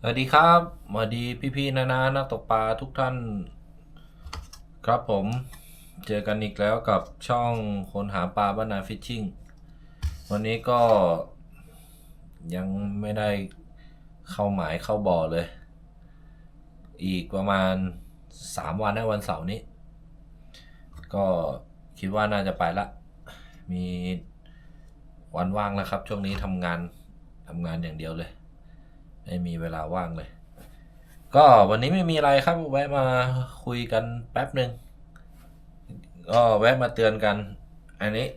สวัสดีครับสวัสดีพี่ๆนานานักตกปลาทุกท่าน ครับผมเจอกันอีกแล้วกับช่องคนหาปลาบ้านนาฟิชชิ่งวันนี้ก็ยังไม่ได้เข้าหมายเข้าบ่อเลย อีกประมาณสามวันในวันเสาร์นี้ ก็คิดว่าน่าจะไปละ มีวันว่างแล้วครับ ช่วงนี้ทำงานทำงานอย่างเดียวเลย ไม่มีเวลาว่างเลย ก็วันนี้ไม่มีอะไรครับ แวะมาคุยกันแป๊บหนึ่งก็แวะมาเตือนกัน อันนี้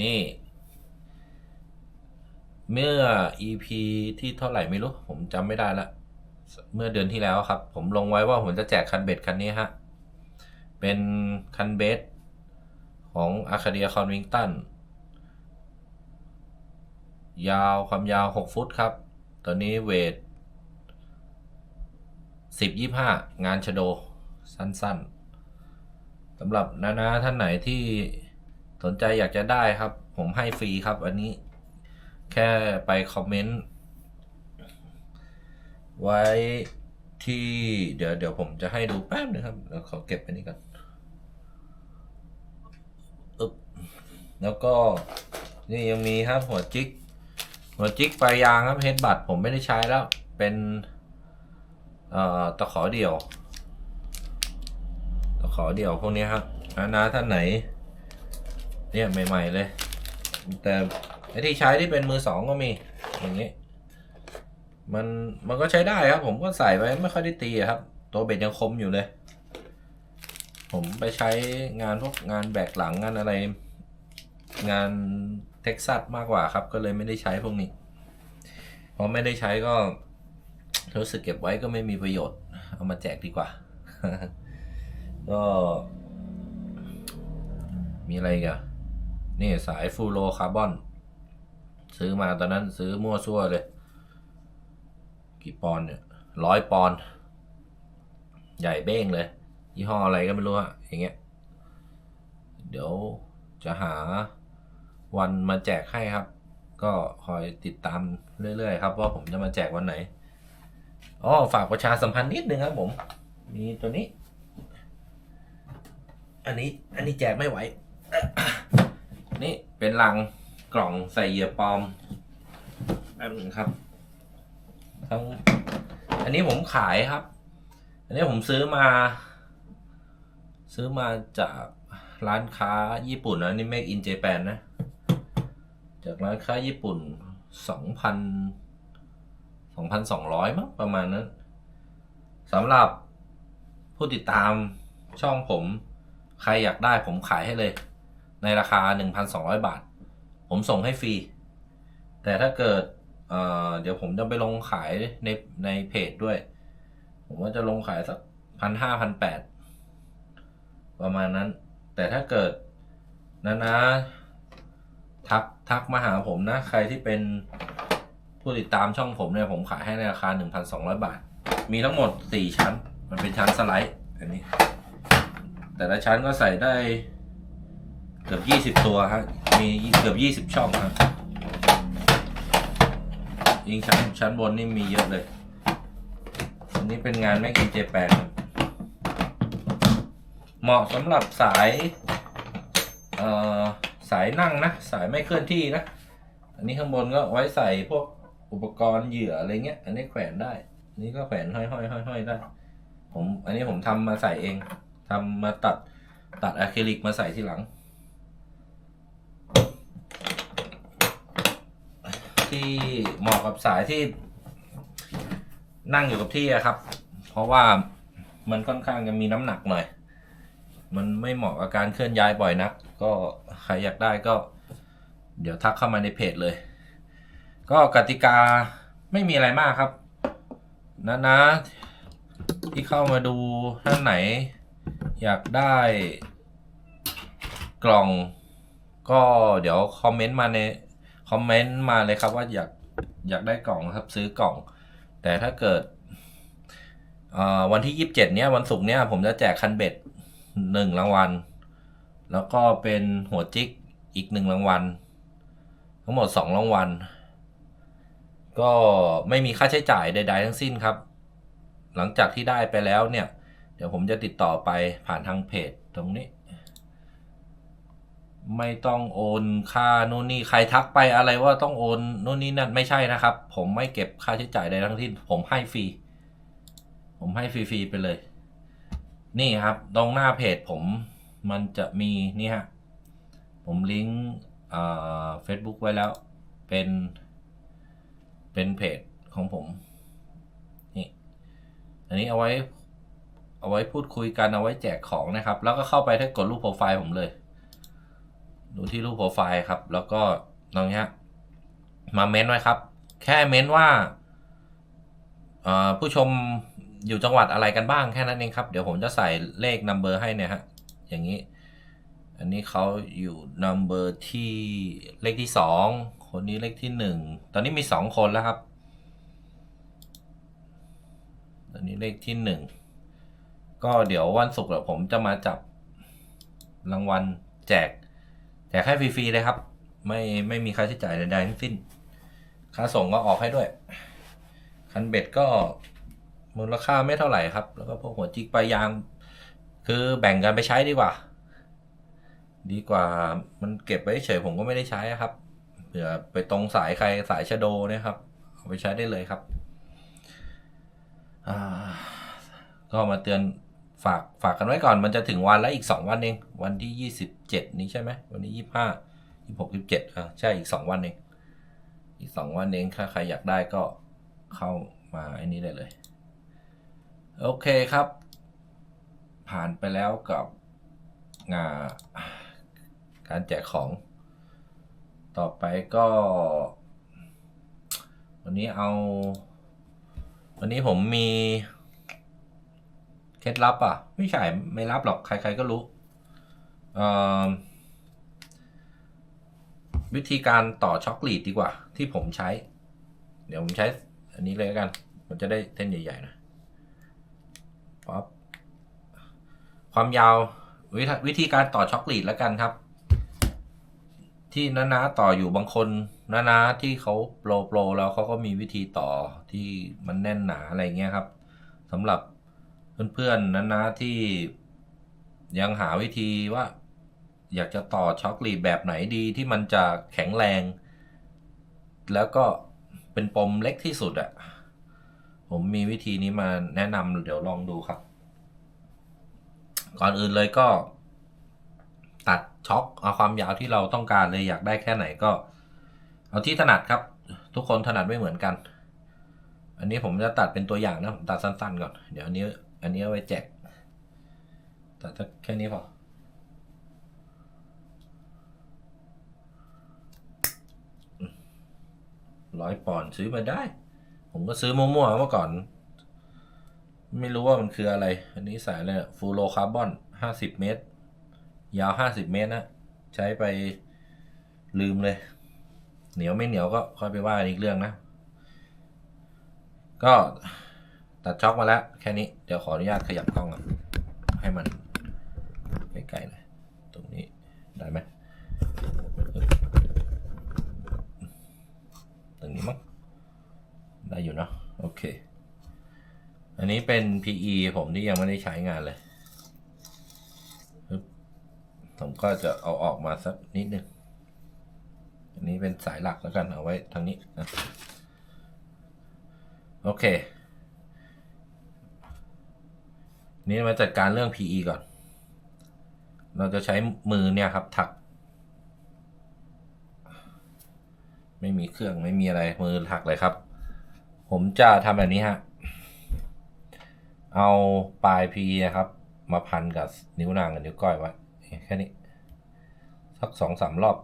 นี่ เมื่อ EP ที่เท่าไหร่ไม่รู้ ผมจำไม่ได้ละ เมื่อเดือนที่แล้วครับ ผมลงไว้ว่าผมจะแจกคันเบ็ดคันนี้ฮะ เป็นคันเบสของ Arcadia Convington ยาวความยาว 6 ฟุตครับ ตัวนี้เวท10 25งานชโด สั้นๆสำหรับนานาท่านไหนที่สนใจอยากจะได้ครับ ผมให้ฟรีครับ อันนี้ แค่ไปคอมเมนต์ ไว้ที่เดี๋ยวเดี๋ยวผมจะให้ดูแป๊บนึงครับเดี๋ยวขอเก็บอันนี้ก่อนอึ๊บแล้วก็นี่ยังมีครับหัวจิก หัวจิกปลายยางครับเฮดบัตผมไม่ได้ใช้แล้ว เป็นเอ่อตะขอเดี่ยว ตะขอเดี่ยวพวกนี้ครับนานาท่านไหน เนี่ยใหม่ๆเลย แต่ไอที่ใช้ที่เป็นมือสองก็มี อย่างนี้ มันมันก็ใช้ได้ครับ ผมก็ใส่ไว้ไม่ค่อยได้ตีครับ ตัวเบ็ดยังคมอยู่เลย ผมไปใช้งานพวกงานแบกหลังงานอะไร งาน เท็กซัสมากกว่าครับ ก็เลยไม่ได้ใช้พวกนี้พอไม่ได้ใช้ก็รู้สึกเก็บไว้ก็ไม่มีประโยชน์ เอามาแจกดีกว่า ก็ มีอะไรอีกันนี่สายฟูโรคาร์บอน ซื้อมาตอนนั้นซื้อมั่วซั่วเลย กี่ปอนเนี่ยร้อยปอน ใหญ่เบ้งเลย ยี่ห้ออะไรก็ไม่รู้อะอย่างเงี้ย เดี๋ยวจะหา วันมาแจกให้ครับ ก็คอยติดตามเรื่อยๆครับ ว่าผมจะมาแจกวันไหนอ๋อฝากประชาสัมพันธ์นิดนึงครับผม มีตัวนี้ อันนี้ อันนี้แจกไม่ไหว นี่เป็นลังกล่องใส่เหยื่อปลอมแป๊บนึงครับทั้งอันนี้ผมขายครับ อันนี้ผมซื้อมา ซื้อมาจากร้านค้าญี่ปุ่นนะนี่ Make in Japan นะ จากร้านค้าญี่ปุ่นสองพันสองพันสองร้อยมั้งประมาณนั้นสำหรับผู้ติดตามช่องผม ใครอยากได้ผมขายให้เลย ในราคา 1,200 บาท ผมส่งให้ฟรี แต่ถ้าเกิดเอ่อเดี๋ยวผมจะไปลงขายในในเพจด้วย ผมว่าจะลงขายสักพันห้าพันแปดประมาณนั้น แต่ถ้าเกิดนะนะ ทักทักมาหาผมนะ ใครที่เป็นผู้ติดตามช่องผมเนี่ยผมขายให้ในราคา 1,200 บาท มีทั้งหมด 4 ชั้น มันเป็นชั้นสไลด์อันนี้ แต่ละชั้นก็ใส่ได้เกือบ 20 ตัวฮะ มีเกือบ 20 ช่องครับยิงชั้นชั้นบนนี่มีเยอะเลย อันนี้เป็นงานแม่กินเจแปนเหมาะสำหรับสาย เอ่อ สายนั่งนะ สายไม่เคลื่อนที่นะ อันนี้ข้างบนก็ไว้ใส่พวกอุปกรณ์เหยื่ออะไรเงี้ย อันนี้แขวนได้ อันนี้ก็แขวนห้อยห้อยห้อยห้อยได้ ผมอันนี้ผมทำมาใส่เองทำมาตัดตัดอะคริลิกมาใส่ที่หลัง ที่เหมาะกับสายที่นั่งอยู่กับที่อะครับ เพราะว่ามันค่อนข้างจะมีน้ำหนักหน่อย มันไม่เหมาะกับการเคลื่อนย้ายบ่อยนัก ก็ใครอยากได้ก็ เดี๋ยวทักเข้ามาในเพจเลย ก็กติกาไม่มีอะไรมากครับ นะนะ ที่เข้ามาดูท่านไหน อยากได้กล่อง ก็เดี๋ยวคอมเมนต์มาในคอมเมนต์มาเลยครับว่าอยากอยากได้กล่องครับซื้อกล่อง แต่ถ้าเกิดวันที่ยี่สิบเจ็ดเนี้ยวันศุกร์เนี้ยผมจะแจกคันเบ็ด หนึ่งรางวัล แล้วก็เป็นหัวจิกอีกหนึ่งรางวัล ทั้งหมดสองรางวัล ก็ไม่มีค่าใช้จ่ายใด ๆ ทั้งสิ้นครับ หลังจากที่ได้ไปแล้วเนี่ย เดี๋ยวผมจะติดต่อไปผ่านทางเพจตรงนี้ ไม่ต้องโอนค่านู่นนี่ใครทักไปอะไรว่าต้องโอนนู่นนี่นั่นไม่ใช่นะครับ ผมไม่เก็บค่าใช้จ่ายใดทั้งสิ้น ผมให้ฟรีผมให้ฟรีๆไปเลย นี่ครับ ตรงหน้าเพจผมมันจะมีนี่ฮะ ผมลิงก์เฟซบุ๊กไว้แล้ว เป็น เป็นเพจของผม นี่ อันนี้เอาไว้ เอาไว้พูดคุยกัน เอาไว้แจกของนะครับ แล้วก็เข้าไปถ้ากดรูปโปรไฟล์ผมเลย ดูที่รูปโปรไฟล์ครับ แล้วก็ตรงเนี้ยมาเม้นไว้ครับ แค่เม้นว่าผู้ชม อยู่จังหวัดอะไรกันบ้างแค่นั้นเองครับ เดี๋ยวผมจะใส่เลขนัมเบอร์ให้เนี่ยฮะ อย่างนี้ อันนี้เขาอยู่นัมเบอร์ที่เลขที่สองคนนี้เลขที่หนึ่งตอนนี้มีสองคนแล้วครับ ตอนนี้เลขที่หนึ่งก็เดี๋ยววันศุกร์เดี๋ยวผมจะมาจับรางวัลแจก แจกให้ฟรีๆเลยครับ ไม่ไม่มีค่าใช้จ่ายใดๆทั้งสิ้น ค่าส่งก็ออกให้ด้วย คันเบ็ดก็ มูลค่าไม่เท่าไหร่ครับ แล้วก็พวกหัวจิกปลายยาง คือแบ่งกันไปใช้ดีกว่า ดีกว่ามันเก็บไว้เฉยผมก็ไม่ได้ใช้ครับเผื่อไปตรงสายใครสายชะโดเนี่ยครับเอาไปใช้ได้เลยครับก็มาเตือนฝากฝากกันไว้ก่อน มันจะถึงวันแล้วอีกสองวันเอง วันที่ยี่สิบเจ็ดนี้ใช่ไหมวันนี้ยี่ห้ายี่หกยี่เจ็ดอะใช่อีกสองวันเอง อีกสองวันเองถ้าใครอยากได้ก็เข้ามาไอ้นี้ได้เลย โอเคครับ ผ่านไปแล้วกับงานการแจกของ ต่อไปก็ วันนี้เอา วันนี้ผมมีเคล็ดลับอะ ไม่ใช่ไม่ลับหรอกใครๆก็รู้วิธีการต่อช็อคลีดดีกว่า ที่ผมใช้ เดี๋ยวผมใช้อันนี้เลยล้วกัน มันจะได้เส้นใหญ่ๆนะป๊อป ความยาววิธีการต่อช็อคลีดแล้วกันครับ ที่น้าๆต่ออยู่บางคนน้าๆที่เขาโปรโปรแล้วเขาก็มีวิธีต่อที่มันแน่นหนาอะไรเงี้ยครับสำหรับเพื่อนๆน้าๆที่ยังหาวิธีว่า อยากจะต่อช็อคลีดแบบไหนดีที่มันจะแข็งแรง แล้วก็เป็นปมเล็กที่สุดอะผมมีวิธีนี้มาแนะนำเดี๋ยวลองดูครับ ก่อนอื่นเลยก็ ตัดช็อคเอาความยาวที่เราต้องการเลยอยากได้แค่ไหนก็ เอาที่ถนัดครับ ทุกคนถนัดไม่เหมือนกัน อันนี้ผมจะตัดเป็นตัวอย่างนะผมตัดสั้นๆก่อนเดี๋ยวอันนี้ อันนี้เอาไว้แจกตัดแค่นี้พอร้อยปอนด์ซื้อมาได้ ผมก็ซื้อมั่วๆเมื่อก่อน ไม่รู้ว่ามันคืออะไร อันนี้สายอะไรฟูโรคาร์บอนห้าสิบเมตร ยาวห้าสิบเมตรนะ ใช้ไปลืมเลย เหนียวไม่เหนียวก็ค่อยไปว่าอีกเรื่องนะ ก็ตัดช็อคมาแล้ว แค่นี้ เดี๋ยวขออนุญาตขยับกล้องให้มันใกล้ๆหน่อยตรงนี้ได้ไหมตรงนี้มั้งได้อยู่เนาะโอเค อันนี้เป็น PE ผมที่ยังไม่ได้ใช้งานเลย ผมก็จะเอาออกมาสักนิดนึง อันนี้เป็นสายหลักแล้วกันเอาไว้ทางนี้นะโอเค นี่มาจัดการเรื่อง PE ก่อน เราจะใช้มือเนี่ยครับถัก ไม่มีเครื่องไม่มีอะไรมือถักเลยครับ ผมจะทำแบบนี้ฮะ เอาปลาย PE นะครับ มาพันกับนิ้วนางกับนิ้วก้อยไว้แค่นี้ สักสองสามรอบ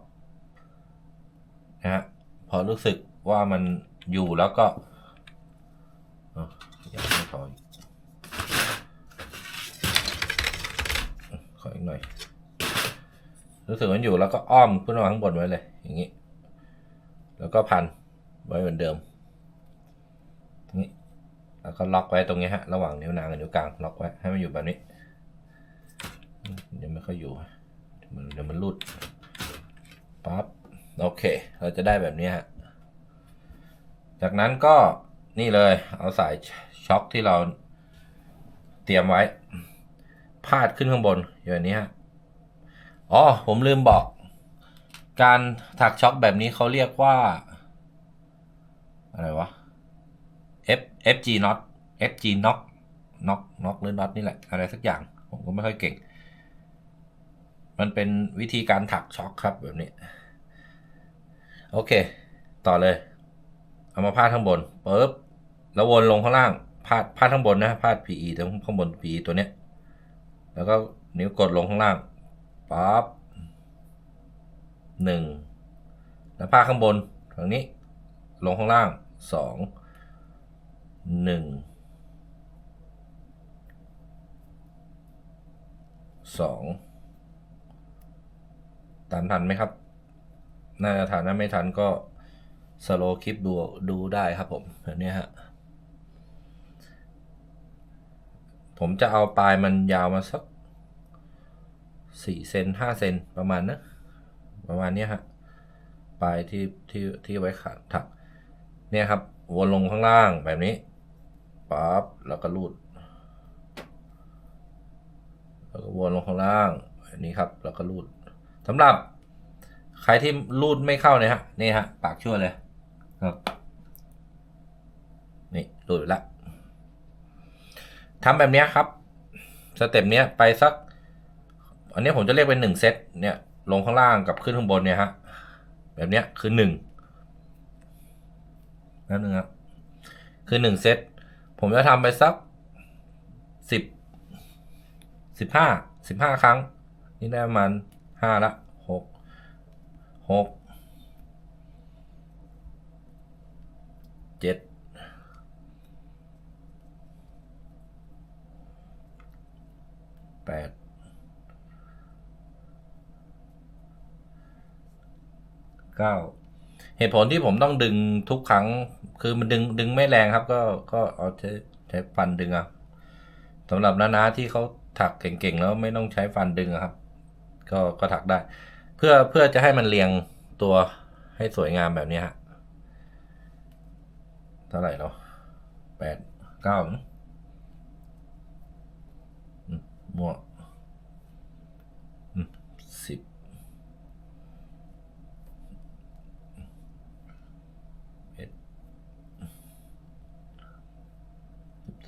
นะฮะพอรู้สึกว่ามันอยู่แล้วก็อยังไม่พออีกขออีกหน่อย รู้สึกมันอยู่แล้วก็อ้อมขึ้นมาข้างบนไว้เลย อย่างนี้ แล้วก็พันไว้เหมือนเดิม แล้วก็ล็อกไว้ตรงนี้ฮะ ระหว่างนิ้วนางกับนิ้วกลางล็อกไว้ให้มันอยู่แบบนี้ยังไม่ค่อยอยู่เดี๋ยวมันเดี๋ยวมันรุดปั๊บโอเค เราจะได้แบบนี้ฮะ จากนั้นก็นี่เลย เอาสายช็อคที่เราเตรียมไว้ พาดขึ้นข้างบนอย่างนี้ฮะอ๋อผมลืมบอก การถักช็อคแบบนี้เขาเรียกว่า อะไรวะ FG not FG knock knock knock หรือ not นี่แหละ อะไรสักอย่าง ผมก็ไม่ค่อยเก่ง มันเป็นวิธีการถักช็อคครับแบบนี้ โอเค ต่อเลย เอามาพาดข้างบนปุ๊บแล้ววนลงข้างล่างพาดพาดข้างบนนะพาด PE ตรงข้างบน PE ตัวเนี้ย แล้วก็นิ้วกดลงข้างล่างปั๊บหนึ่งแล้วพาดข้างบนทางนี้ ลงข้างล่างสอง หนึ่งสองตามทันไหมครับ น่าจะทันถ้าไม่ทันก็สโลคลิปดูดูได้ครับผมแบบนี้ฮะ ผมจะเอาปลายมันยาวมาสักสี่เซนห้าเซนประมาณนะ ประมาณเนี้ยฮะ ปลายที่ที่ที่ไว้ขาถัก เนี่ยครับ วนลงข้างล่างแบบนี้ ปั๊บแล้วก็รูด แล้วก็วนลงข้างล่างแบบนี้ครับ แล้วก็รูดสำหรับใครที่รูดไม่เข้าเนี่ยฮะนี่ฮะปากชั่วเลยครับนี่รูดล้วทำแบบนี้ครับสเต็ปนี้ไปสัก อันนี้ผมจะเรียกเป็นหนึ่งเซตเนี่ยลงข้างล่างกับขึ้นข้างบนเนี่ยฮะแบบนี้คือหนึ่งนั่นนึงครับคือหนึ่งเซต ผมจะทำไปสักสิบสิบห้าสิบห้าครั้ง นี่ได้ประมาณห้าละหกหกเจ็ดแปดเก้าเหตุผลที่ผมต้องดึงทุกครั้ง คือมันดึงดึงไม่แรงครับ ก็ก็เอาใช้ใช้ฟันดึงอะสำหรับน้าๆที่เขาถักเก่งๆแล้วไม่ต้องใช้ฟันดึงครับ ก็ก็ถักได้ เพื่อเพื่อจะให้มันเรียงตัวให้สวยงามแบบนี้ฮะเท่าไหร่เนาะแปดเก้ามมั่วอืมสิบเอ็ด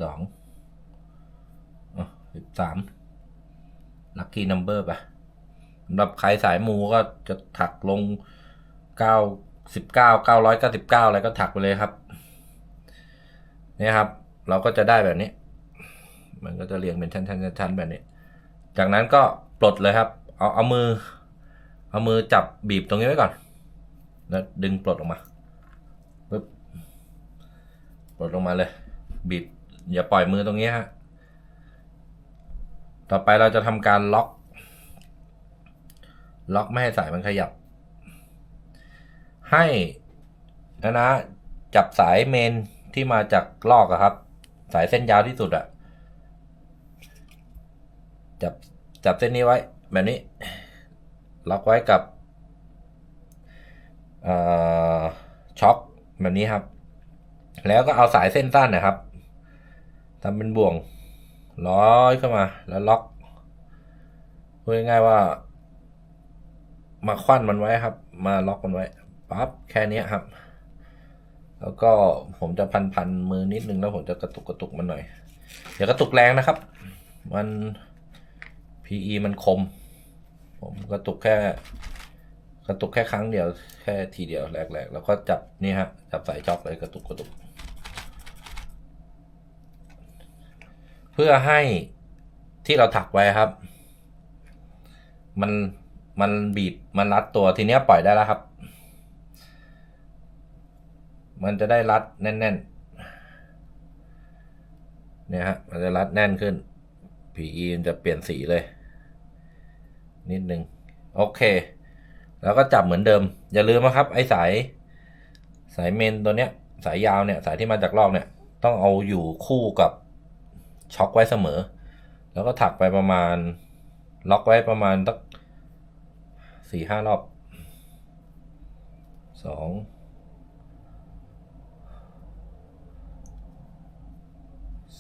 สิบสองอะสิบสามลัคกี้นัมเบอร์ป่ะสำหรับใครสายมูก็จะถักลงเก้าสิบเก้าเก้าร้อยเก้าสิบเก้าอะไรก็ถักไปเลยครับ เนี่ยครับ เราก็จะได้แบบนี้ มันก็จะเรียงเป็นชั้นๆชั้นแบบนี้ จากนั้นก็ปลดเลยครับ เอาเอามือ เอามือจับบีบตรงนี้ไว้ก่อน แล้วดึงปลดออกมาปึ๊บปลดลงมาเลย บีบ อย่าปล่อยมือตรงนี้ฮะ ต่อไปเราจะทำการล็อก ล็อกไม่ให้สายมันขยับ ให้นะนะจับสายเมนที่มาจากลอกอะครับ สายเส้นยาวที่สุดอะจับจับเส้นนี้ไว้ แบบนี้ ล็อกไว้กับช็อคแบบนี้ครับ แล้วก็เอาสายเส้นสั้นนะครับ ทำเป็นบ่วงร้อยเข้ามาแล้วล็อกพูดง่ายๆว่า มาคว้านมันไว้ครับ มาล็อกมันไว้ปั๊บแค่นี้ครับ แล้วก็ผมจะพันพันมือนิดนึงแล้วผมจะกระตุกกระตุกมันหน่อยอย่ากระตุกแรงนะครับ มัน PE มันคม ผมกระตุกแค่กระตุกแค่ครั้งเดียวแค่ทีเดียวแรกๆแล้วก็จับนี่ฮะจับสายจ็อกเลยกระตุกกระตุก เพื่อให้ที่เราถักไว้ครับ มันมันบีบมันรัดตัวทีเนี้ยปล่อยได้แล้วครับ มันจะได้รัดแน่นๆเนี่ยฮะมันจะรัดแน่นขึ้น PE มันจะเปลี่ยนสีเลย นิดนึงโอเค แล้วก็จับเหมือนเดิม อย่าลืมนะครับ ไอ้สายสายเมนตัวเนี้ย สายยาวเนี่ย สายที่มาจากลอกเนี่ย ต้องเอาอยู่คู่กับ ช็อกไว้เสมอ แล้วก็ถักไปประมาณ ล็อกไว้ประมาณสักสี่ห้ารอบสอง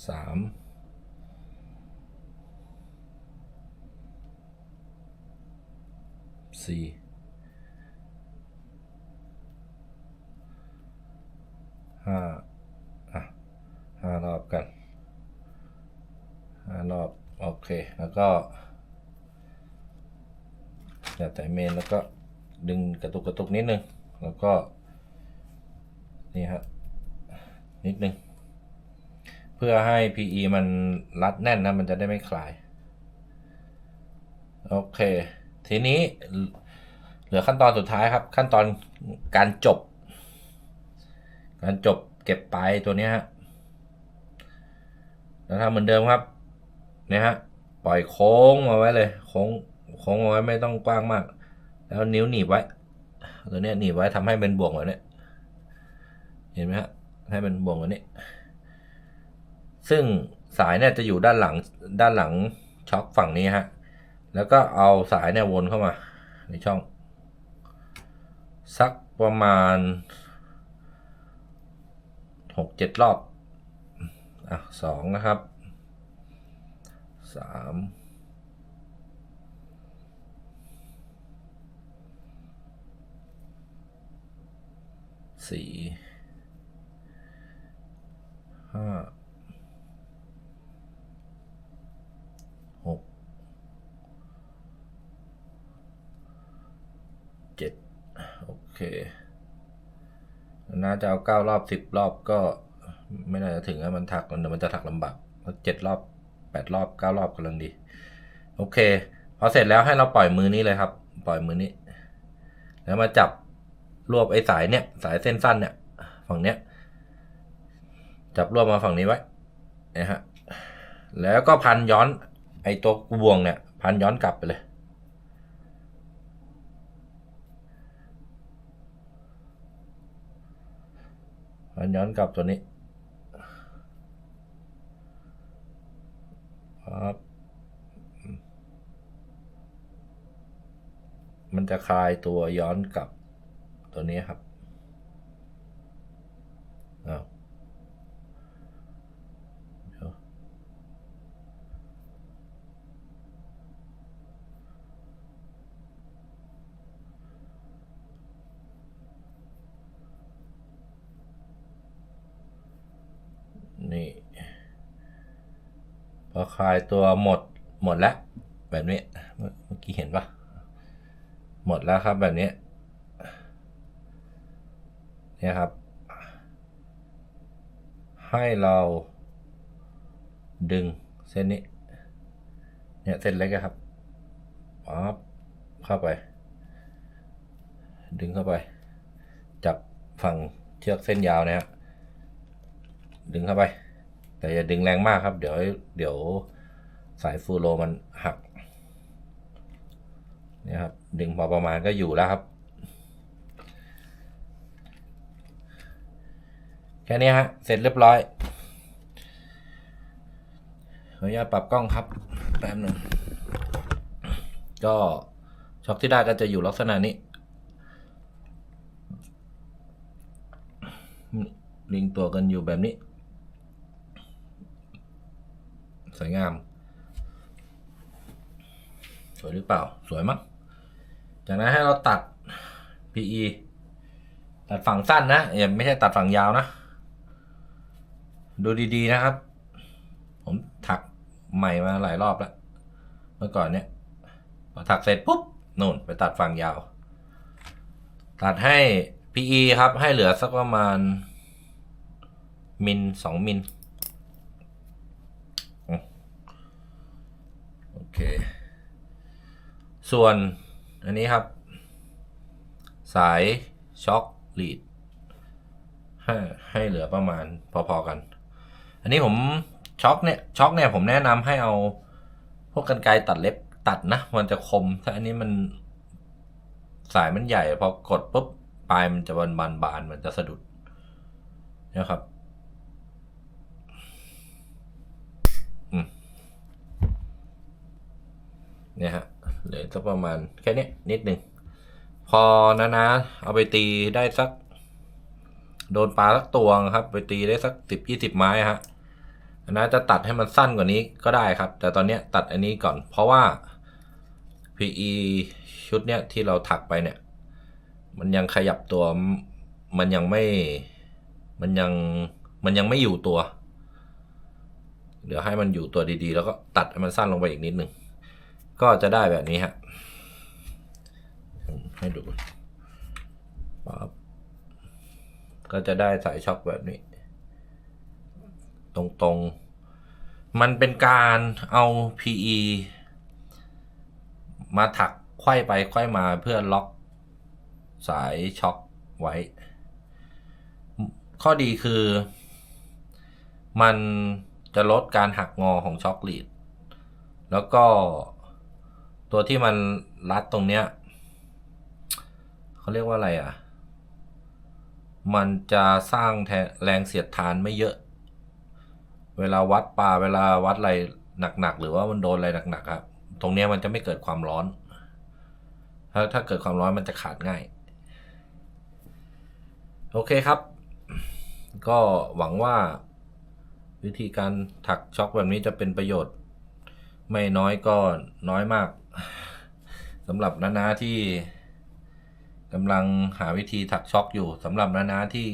สามสี่ห้าอะห้ารอบกัน แล้วก็จับสายเมนแล้วก็ดึงกระตุกกระตุกนิดนึง แล้วก็ นี่ฮะนิดนึง เพื่อให้ PE มันรัดแน่นนะ มันจะได้ไม่คลาย โอเค ทีนี้เหลือขั้นตอนสุดท้ายครับ ขั้นตอนการจบ การจบเก็บไปตัวนี้ฮะแล้วทำเหมือนเดิมครับ เนี่ยฮะ ปล่อยโค้งมาไว้เลย โค้งโค้งมาไว้ไม่ต้องกว้างมาก แล้วนิ้วหนีบไว้ ตัวเนี้ยหนีบไว้ทำให้เป็นบ่วงแบบเนี้ยเห็นไหมฮะให้เป็นบ่วงแบบนี้ ซึ่งสายเนี่ยจะอยู่ด้านหลังด้านหลังช็อคฝั่งนี้ฮะ แล้วก็เอาสายเนี่ยวนเข้ามา ในช่อง สักประมาณหกเจ็ดรอบ อะสองนะครับ สามสี่ห้าหกเจ็ดโอเคน่าจะเอาเก้ารอบสิบรอบก็ไม่น่าจะถึงอะมันถักมันมันจะถักลำบากเจ็ดรอบ แปดรอบเก้ารอบกำลังดี โอเค พอเสร็จแล้วให้เราปล่อยมือนี้เลยครับ ปล่อยมือนี้ แล้วมาจับรวบไอ้สายเนี่ยสายเส้นสั้นเนี่ยฝั่งเนี้ยจับรวบมาฝั่งนี้ไว้นะฮะแล้วก็พันย้อนไอ้ตัวบ่วงเนี่ย พันย้อนกลับไปเลย พันย้อนกลับตัวนี้ ครับมันจะคลายตัวย้อนกลับตัวนี้ครับอ้าวเดี๋ยวนี่ พอ คลายตัวหมดหมดแล้ว แบบนี้เมื่อกี้เห็นปะหมดแล้วครับแบบนี้เนี่ยครับ ให้เราดึงเส้นนี้ เนี่ยเส้นเล็กอะครับปั๊บเข้าไป ดึงเข้าไป จับฝั่งเชือกเส้นยาวนี่ยฮะดึงเข้าไป แต่อย่าดึงแรงมากครับ เดี๋ยวเดี๋ยวสายฟูโรมันหักนี่ครับดึงพอประมาณก็อยู่แล้วครับ แค่นี้ฮะ เสร็จเรียบร้อยขออนุญาตปรับกล้องครับแป๊บหนึ่งก็ช็อคที่ได้ก็จะอยู่ลักษณะนี้ ลิงตัวกันอยู่แบบนี้ สวยงาม สวยหรือเปล่า สวยมั้งจากนั้นให้เราตัด PE ตัดฝั่งสั้นนะอย่าไม่ใช่ตัดฝั่งยาวนะ ดูดีๆนะครับ ผมถักใหม่มาหลายรอบแล้ว เมื่อก่อนเนี่ยพอถักเสร็จปุ๊บนู่นไปตัดฝั่งยาว ตัดให้ PE ครับให้เหลือสักประมาณมิลสองมิลอืมโอ เค ส่วนอันนี้ครับ สายช็อคลีดให้ให้เหลือประมาณพอๆกัน อันนี้ผมช็อคเนี่ยช็อคเนี่ยผมแนะนำให้เอาพวกกันไกรตัดเล็บตัดนะ มันจะคม ถ้าอันนี้มันสายมันใหญ่ พอกดปุ๊บปลายมันจะบานบานบานๆมันจะสะดุดนะครับ อืม เนี่ยฮะเหลือสักประมาณแค่นี้นิดหนึ่งพอนะนะเอาไปตีได้สัก โดนปลาสักตัวครับ ไปตีได้สักสิบยี่สิบไม้ฮะนะจะตัดให้มันสั้นกว่านี้ก็ได้ครับ แต่ตอนนี้ตัดอันนี้ก่อน เพราะว่า PE ชุดเนี้ยที่เราถักไปเนี่ย มันยังขยับตัวมมันยังไม่มันยังมันยังไม่อยู่ตัว เดี๋ยวให้มันอยู่ตัวดีๆ แล้วก็ตัดให้มันสั้นลงไปอีกนิดนึง ก็จะได้แบบนี้ฮะให้ดูปั๊บก็จะได้สายช็อคแบบนี้ ตรงๆ มันเป็นการเอา PE มาถักไขว้ไปไขว้มาเพื่อล็อกสายช็อคไว้ ข้อดีคือ มันจะลดการหักงอของช็อคลีด แล้วก็ ตัวที่มันรัดตรงเนี้ยเขาเรียกว่าอะไรอะ มันจะสร้างแแรงเสียดทานไม่เยอะ เวลาวัดปลาเวลาวัดอะไรหนักๆหรือว่ามันโดนอะไรหนักๆครับตรงเนี้ยมันจะไม่เกิดความร้อน ถ้าถ้าเกิดความร้อนมันจะขาดง่าย โอเคครับ ก็หวังว่าวิธีการถักช็อคแบบนี้จะเป็นประโยชน์ ไม่น้อยก็น้อยมาก สำหรับนานาที่กำลังหาวิธีถักช็อคอยู่สำหรับนานาที่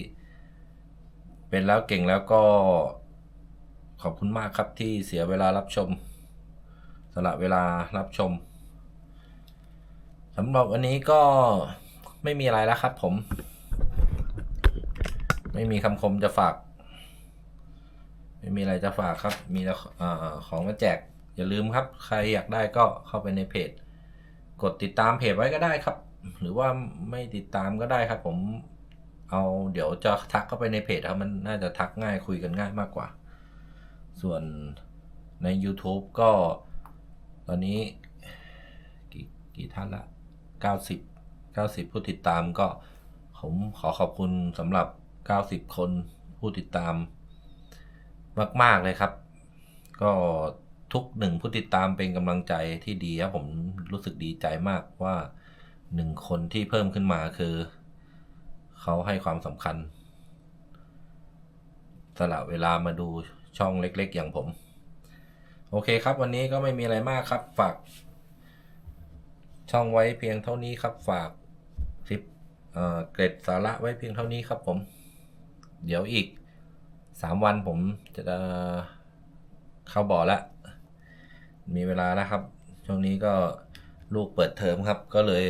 เป็นแล้วเก่งแล้วก็ขอบคุณมากครับที่เสียเวลารับชมสละเวลารับชมสำหรับวันนี้ก็ไม่มีอะไรแล้วครับผม ไม่มีคำคมจะฝาก ไม่มีอะไรจะฝากครับ มีแต่อาของมาแจก อย่าลืมครับ ใครอยากได้ก็เข้าไปในเพจ กดติดตามเพจไว้ก็ได้ครับ หรือว่าไม่ติดตามก็ได้ครับ ผมเอาเดี๋ยวจะทักเข้าไปในเพจครับมันน่าจะทักง่ายคุยกันง่ายมากกว่า ส่วนใน YouTube ก็ ตอนนี้กี่กี่ท่านละ 90 90 ผู้ติดตามก็ ผมขอขอบคุณสำหรับ 90 คนผู้ติดตามมาก ๆ เลยครับ ก็ ทุกหนึ่งผู้ติดตามเป็นกำลังใจที่ดีครับผมรู้สึกดีใจมากว่าหนึ่งคนที่เพิ่มขึ้นมาคือ เขาให้ความสำคัญ สละเวลามาดูช่องเล็ก ๆ อย่างผม โอเคครับ วันนี้ก็ไม่มีอะไรมากครับ ฝาก ช่องไว้เพียงเท่านี้ครับ ฝากคลิปเเกร็ดสาระไว้เพียงเท่านี้ครับผม เดี๋ยวอีกสามวันผมจะเข้าบ่อแล้ว มีเวลาแล้วครับ ช่วงนี้ก็ลูกเปิดเทอมครับ ก็เลย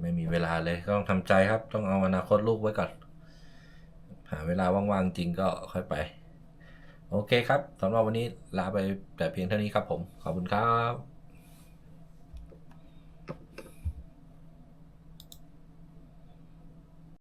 ไม่มีเวลาเลยก็ต้องทำใจครับ ต้องเอาอนาคตลูกไว้ก่อน หาเวลาว่างๆจริงก็ค่อยไป โอเคครับสำหรับวันนี้ลาไปแต่เพียงเท่านี้ครับผม ขอบคุณครับ